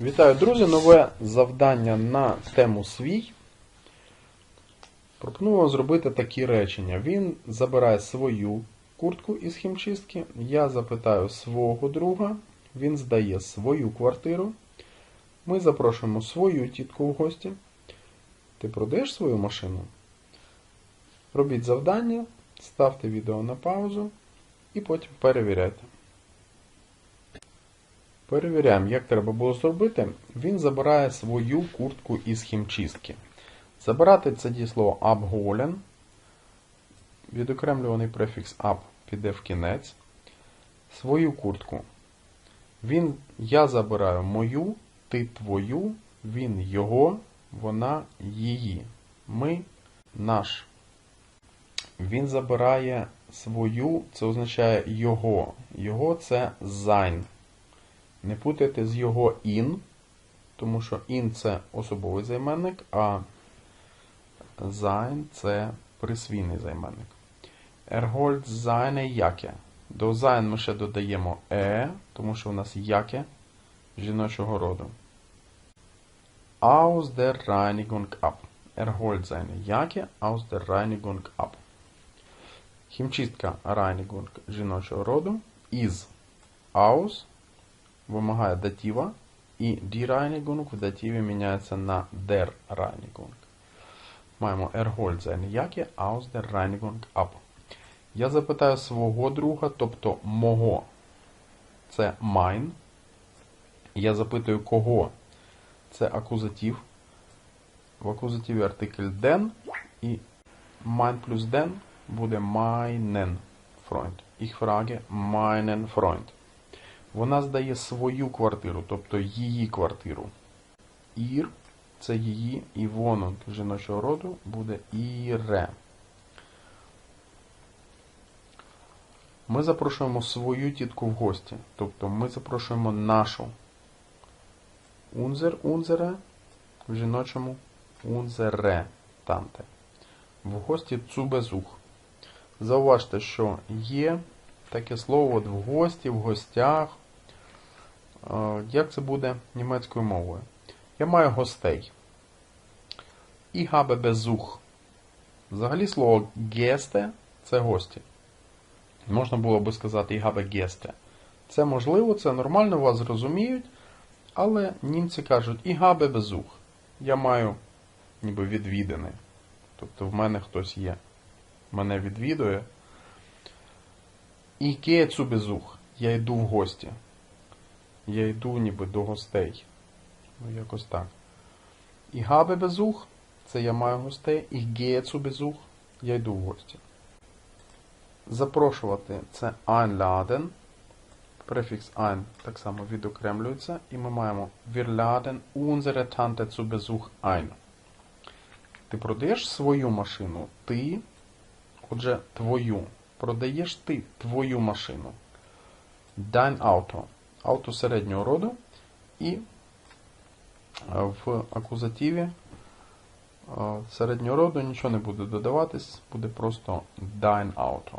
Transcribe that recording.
Вітаю, друзі! Нове завдання на тему свій. Пропоную вам зробити такі речення. Він забирає свою куртку із хімчистки. Я запитаю свого друга. Він здає свою квартиру. Ми запрошуємо свою тітку в гості. Ти продаєш свою машину? Робіть завдання, ставте відео на паузу і потім перевіряйте. Перевіряємо, як треба було зробити. Він забирає свою куртку із хімчистки. Забирати це дієслово abholen. Відокремлюваний префікс ab піде в кінець. Свою куртку. Він, я забираю мою, ти твою, він його, вона її. Ми наш. Він забирає свою, це означає його. Його це sein. Не путайте з його in, тому що in це особовий займенник, а sein це присвійний займенник. Erholt seine яке. До sein ми ще додаємо е, тому що у нас яке жіночого роду. Aus der Reinigung ab. Erholt seine яке aus der Reinigung ab. Хімчистка Reinigung жіночого роду. Із aus вимагає датива, і die Reinigung в дативі міняється на der Reinigung. Маємо erholt seine яке aus der Reinigung ab. Я запитаю свого друга, тобто мого. Це mein. Я запитую кого. Це акузатив. В акузативі артикль den і mein плюс den буде meinen Freund. Ich frage meinen Freund. Вона здає свою квартиру, тобто її квартиру. Ір це її, і вонунг жіночого роду буде іре. Ми запрошуємо свою тітку в гості. Тобто ми запрошуємо нашу. Унзер, унзере в жіночому унзере танте. В гості цубезух. Зауважте, що є таке слово от в гості, в гостях. Як це буде німецькою мовою? Я маю гостей. І habe Besuch. Взагалі слово гесте це гості. Можна було би сказати і habe Gäste. Це можливо, це нормально, вас зрозуміють, але німці кажуть і habe Besuch. Я маю ніби відвідини. Тобто в мене хтось є. Мене відвідує. І gehe zu. Я йду в гості. Я йду ніби до гостей. Ну, якось так. І habe Besuch – це я маю гостей. І zu Besuch – я йду в гості. Запрошувати це einladen. Префікс ein так само відокремлюється. І ми маємо Wir laden unsere Tante zu Besuch ein. Ти продаєш свою машину. Ти, отже, твою. Продаєш ти твою машину. Dein Auto. Авто середнього роду. І е, в акузативі е, середнього роду нічого не буде додаватись, буде просто dein Auto.